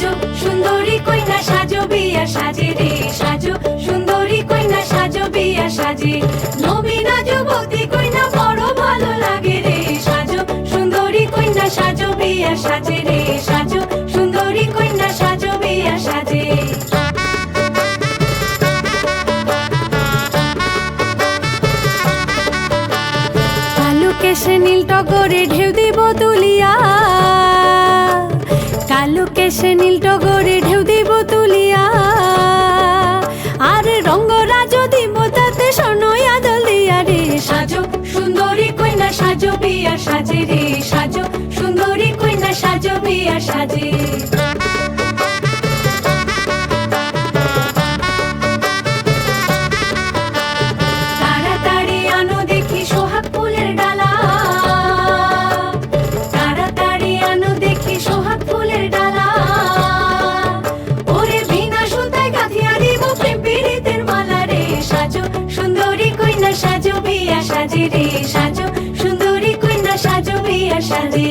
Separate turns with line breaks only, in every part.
সাজো, সুন্দরী কইনা সাজো, বিয়া সাজে রে সাজো, সুন্দরী কইনা সাজো, বিয়া সাজে। নবীনা যুবতী কইনা বড় ভালো লাগে রে সাজো, সুন্দরী কইনা সাজো, বিয়া সাজে রে সাজো, সুন্দরী কইনা সাজো, বিয়া সাজে। কেশে নীল টগরে ঢেউ দিব তুলিয়া কালো কেশে নীল টগরে ঢেউ দিব তুলিয়া। আর রঙ্গরাজ দিব তাতে সনয় আদল দিয়া রে, সাজো সুন্দরী কইনা সাজো, বিয়া সাজে রে, সাজো সুন্দরী কইনা সাজো, বিয়া সাজে। সাজে রে, সাজো। সুন্দরী কইনা সাজো বিয়া সাজে।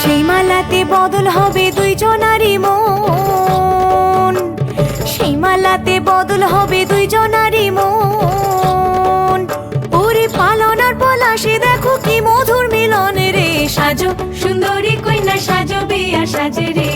সেই মালাতে বদল হবে দুইজনারই মন। সেই মালাতে বদল হবে দুইজনারই মন। ওরে পালনার পলাশে দেখো কি মধুর মিলন রে। সাজো, সুন্দরী কইনা সাজো বিয়া সাজে রে